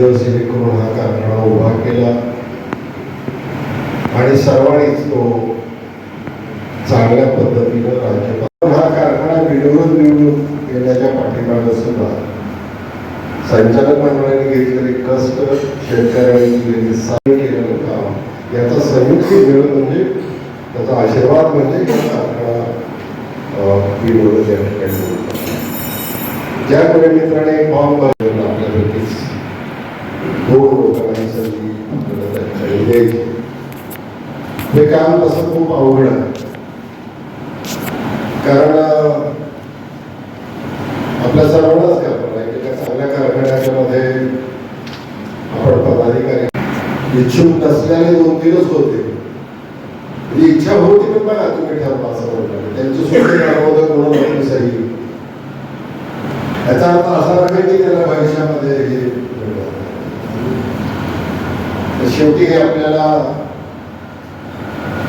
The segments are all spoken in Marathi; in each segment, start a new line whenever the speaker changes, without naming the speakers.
रात्रंदिवस एक करून हा कारखाना उभा केला आणि सर्वांनीच तो चांगल्या पद्धतीनं राज्यपाल हा कारखाना निवडून निवडून येण्याच्या पाठीमागे सुद्धा संचालक मंडळाने घेतलेले कष्ट शेतकऱ्यांनी केलेली साथ केलेलं काम याचा संयुक्त मिळून म्हणजे त्याचा आशीर्वाद म्हणजे हा कारखाना अं, निवडून या ठिकाणी ज्यामुळे मित्राने फॉर्म हे काम तसं खूप अवघड आहे. कारण आपल्या सर्वांनाच कल्पना आहे की एका चांगल्या कारखान्याच्या मध्ये आपण पदाधिकारी इच्छुक नसल्याने दोन तीनच होते. म्हणजे इच्छा होती पण बघा तुम्ही ठरवा असं म्हणलं त्यांची सुद्धा अगोदर म्हणून आपली सही. याचा अर्थ असा नाही की त्याला भविष्यामध्ये हे शेवटी हे आपल्याला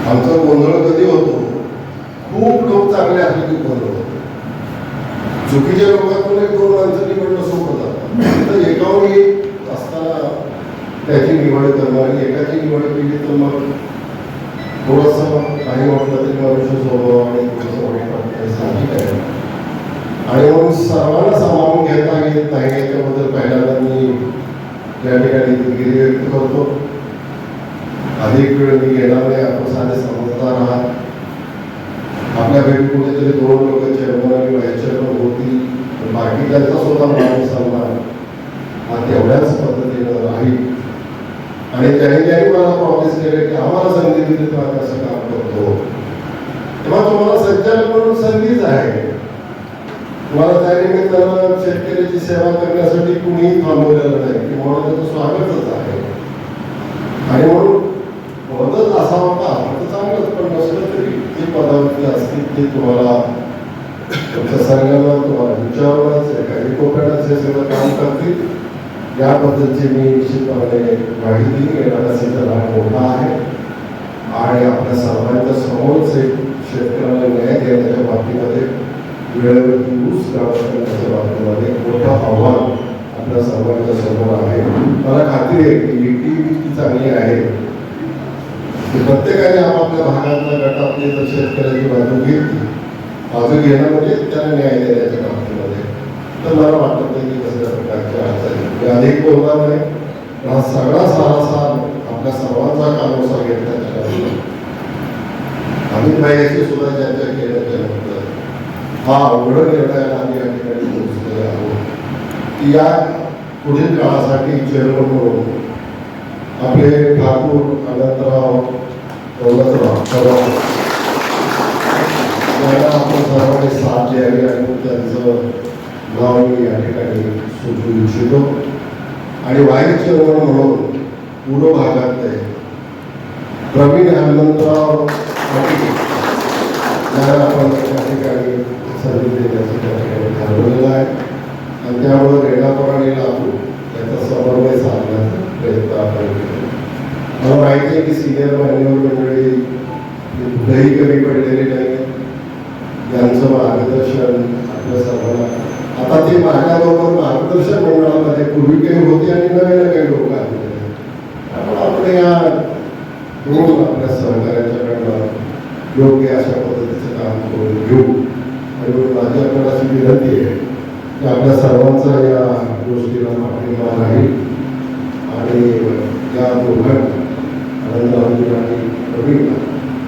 आमचा गोंधळ कधी होतो खूप लोक चांगले असले की गोंधळ होतो चुकीच्या लोकांतून एक दोन माणसं निवडणं सोपं जातं तर एकावर एक असताना त्याची निवड करणं आणि एकाची निवड केली तर मग थोडंसं काही म्हटलं तरी मनुष्य स्वभाव आणि थोडंसं वाईट आहे. आणि म्हणून सर्वांना सामावून घेता येत नाही याच्याबद्दल पहिल्यांदा मी या ठिकाणी दिलगिरी व्यक्त करतो. अधिक वेळ मी घेणार नाही आपण साधे समजदार आहात. आपल्यापैकी कुठेतरी दोन लोक चेअरमन आणि व्हाईस चेअरमन होतील बाकी त्यांचा सुद्धा मान सन्मान हा तेवढ्याच पद्धतीनं राहील. आणि त्याने त्यांनी मला प्रॉमिस केले की आम्हाला संधी दिली तर आम्ही असं काम करतो. तेव्हा तुम्हाला संचालक म्हणून संधीच आहे. तुम्हाला त्या निमित्तानं शेतकऱ्याची सेवा करण्यासाठी कुणीही थांबवलेलं नाही. किंवा त्याचं स्वागतच आहे. आणि म्हणून पदच असा का तर चांगलंच पण नसलं तरी जे पदावरती असतील ते तुम्हाला तुमच्या संघाला तुम्हाला विचारूनच काही कोकणाचे हे सगळं काम करतील. याबद्दलची मी निश्चितपणे माहिती येणारा सीझन हा मोठा आहे. आणि आपल्या सर्वांच्या समोरच एक शेतकऱ्याला न्याय देण्याच्या बाबतीमध्ये वेळेवरती ऊस करण्याच्या बाबतीमध्ये मोठं आव्हान आपल्या सर्वांच्या समोर आहे. मला खात्री आहे की ही चांगली आहे. प्रत्येकाने आपापल्या भागातल्या गटातली तर शेतकऱ्याची बाजू घेतली बाजू घेणं म्हणजे त्याला न्याय देण्याच्या बाबतीमध्ये तर मला वाटत नाही की कसल्या प्रकारच्या अडचणी अधिक बोलणार नाही पण हा सगळा सारासा आपल्या सर्वांचा कानोसा घेतला त्याच्यामध्ये अमित भाईशी सुद्धा चर्चा केलं त्यानंतर हा अवघड निर्णयाला आम्ही या ठिकाणी पोहोचलेले आहोत. की या पुढील काळासाठी चेअरमन म्हणून आपले ठाकूर अनंतराव दौलतराव पवार आपण सर्वांनी साथ द्यावी आणि त्यांचं नाव मी या ठिकाणी सुचवू इच्छितो आणि व्हाईस चेअरमन म्हणून पूर्व भागातले प्रवीण हनुमंतराव पाटील आपण त्या ठिकाणी संधी देण्याचं त्या ठिकाणी ठरवलेलं आहे आणि त्यामुळे रेणापूर आणि लातूर याचा समन्वय साधण्याचा प्रयत्न आपण केला मला माहिती आहे की सिनियर मॅन्युअर मंडळी ही कुठेही कमी पडलेली नाही यांचं मार्गदर्शन आपल्या सर्वांना. आता ते माझ्याबरोबर मार्गदर्शन मंडळामध्ये पूर्वी काही होते आणि नवीन काही लोक आले त्यामुळे आपण या दोन आपल्या सहकार्याच्याकडनं योग्य अशा पद्धतीचं काम करून घेऊ. आणि म्हणून माझी आपल्याला अशी विनंती आहे की आपल्या सर्वांचा या गोष्टीला पाठिंबा राहील. आणि या दोघांना आनंदराव आणि प्रवीण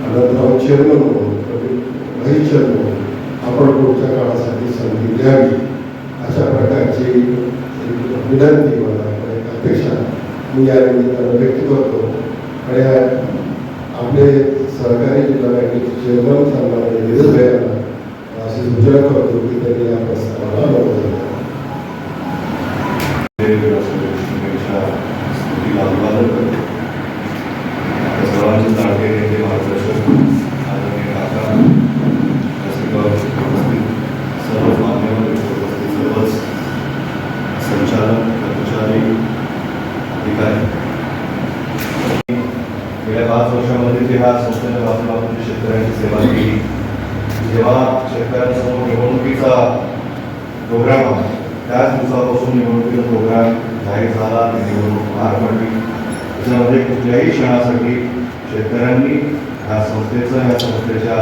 आनंदराव चेअरमन म्हणून प्रवीण भाई चेअरमन म्हणून आपण पुढच्या काळासाठी संधी द्यावी अशा प्रकारची एक विनंती मला आणि एक अपेक्षा मी या निमित्तानं व्यक्त करतो आणि आपले सहकारी जिल्हा बँकेचे चेअरमन सन्माननीय निधीश भैयांना अशी सूचना करतो की त्यांनी या प्रस्तावाला नोंद द्यावी.
शुभेच्छा स्तुती अभिवादन करतो आपल्या सर्वांचे लाडके नेते मार्गदर्शक आदरणीय काका व्यासपीठावर उपस्थित सर्व मान्यवर इथे उपस्थित सर्वच संचालक कर्मचारी अधिकारी गेल्या पाच वर्षामध्ये ते ह्या संस्थेच्या बाजूला आपण जी शेतकऱ्यांची सेवा केली जेव्हा शेतकऱ्यांसमोर निवडणुकीचा प्रोग्राम आहे त्याच दिवसापासून निवडणुकीचा प्रोग्राम जाहीर झाला ती निवडणूक पार पडली. त्याच्यामध्ये कुठल्याही क्षणासाठी शेतकऱ्यांनी ह्या संस्थेचा ह्या संस्थेच्या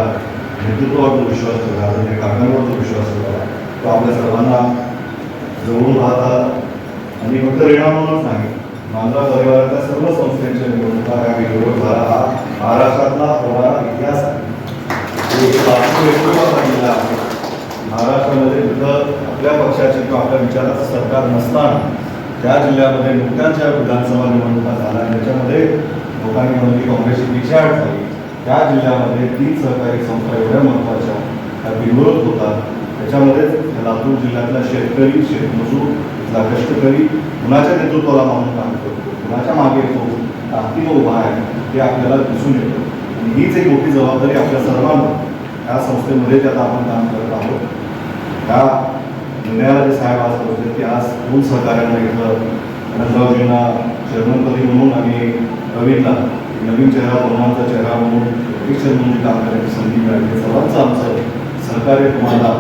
नेतृत्वावर जो विश्वास ठेवला आदरणीय कामांवर जो विश्वास ठेवला तो आपल्या सर्वांना जवळून राहतात आणि फक्त रेणा म्हणूनच नाही मांजरा परिवारातल्या सर्व संस्थांच्या निवडणुका या विरोध झाला. हा महाराष्ट्रातला होणारा इतिहास आहे. एक आहे महाराष्ट्रामध्ये जिथं आपल्या पक्षाचे किंवा आपल्या विचाराचं सरकार नसताना त्या जिल्ह्यामध्ये नुकत्याच ज्या विधानसभा निवडणुका झाल्या. त्याच्यामध्ये लोकांनी म्हणून की काँग्रेसची दिशा झाली त्या जिल्ह्यामध्ये तीन सहकारी संस्था एवढ्या महत्त्वाच्या त्या बिनविरोध होतात. त्याच्यामध्येच लातूर जिल्ह्यातला शेतकरी शेतमजूर इथला कष्टकरी कुणाच्या नेतृत्वाला मानून काम करतो? कुणाच्या मागे तो ताकदीनं उभा आहे ते आपल्याला दिसून येतं. हीच एक मोठी जबाबदारी आपल्या सर्वांना या संस्थेमध्ये त्यात आपण काम करत आहोत. त्या निर्णयाचे साहेब आज होते की आज दोन सहकार्यांना इथं रंगावजींना चेअरमनपदी म्हणून आणि रवींना नवीन चेहरा तरुणांचा चेहरा म्हणून अध्यक्ष म्हणून काम करण्याची संधी मिळाली. सर्वांचं आमचं सहकार्य तुम्हाला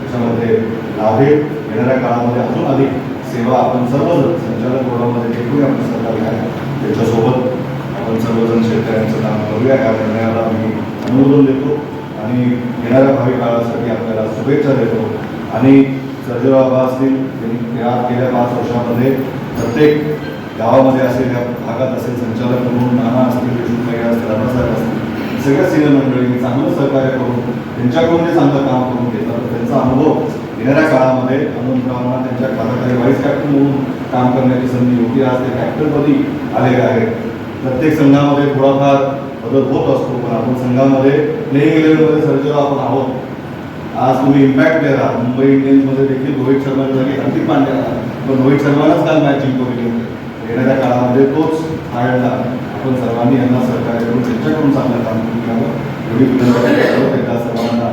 त्याच्यामध्ये लाभेल येणाऱ्या काळामध्ये अजून अधिक सेवा आपण सर्वजण संचालक बोर्डामध्ये जे कोणी आपलं सहकार्य आहे त्याच्यासोबत आपण सर्वजण शेतकऱ्यांचं काम करूया या निर्णयाला आम्ही अनुमोदन देतो आणि येणाऱ्या भावी काळासाठी आपल्याला शुभेच्छा देतो. आणि सर्जेबाबा बाबा असतील त्यांनी या गेल्या पाच वर्षामध्ये प्रत्येक गावामध्ये असेल या भागात असेल संचालक म्हणून नाना असतील देशमुख असतील राणासाहेब असतील सगळ्या सिनियर मंडळींनी चांगलं सहकार्य करून त्यांच्याकडून जे चांगलं काम करून घेतलं तर त्यांचा अनुभव येणाऱ्या काळामध्ये अनुभवांना त्यांच्या खात्याखाली व्हाईस कॅप्टन म्हणून काम करण्याची संधी होती. आज ते कॅप्टनपदी आलेले आहेत. प्रत्येक संघामध्ये थोडाफार बदल होत असतो पण आपण संघामध्ये प्लेइंग इलेव्हनमध्ये सर्जेराव आपण आहोत. आज तुम्ही इम्पॅक्ट प्लेअर आहात. मुंबई इंडियन्समध्ये देखील रोहित शर्माच्या जागी हार्दिक पांड्या पण रोहित शर्मालाच काल मॅच जिंकवली येणाऱ्या काळामध्ये तोच हायडला आपण सर्वांनी यांना सहकार्य करून चांगलं काम करून घ्यावं. एवढी विनंती एकदा सर्वांना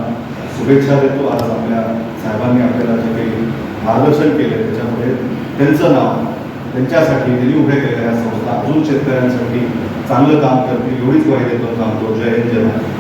शुभेच्छा देतो. आज आपल्या साहेबांनी आपल्याला जे काही मार्गदर्शन केले त्याच्यामध्ये त्यांचं नाव त्यांच्यासाठी त्यांनी उभे केलेल्या संस्था अजून शेतकऱ्यांसाठी चांगलं काम करतील एवढीच ग्वाही देतो थांबतो जय हिंद जय महाराष्ट्र.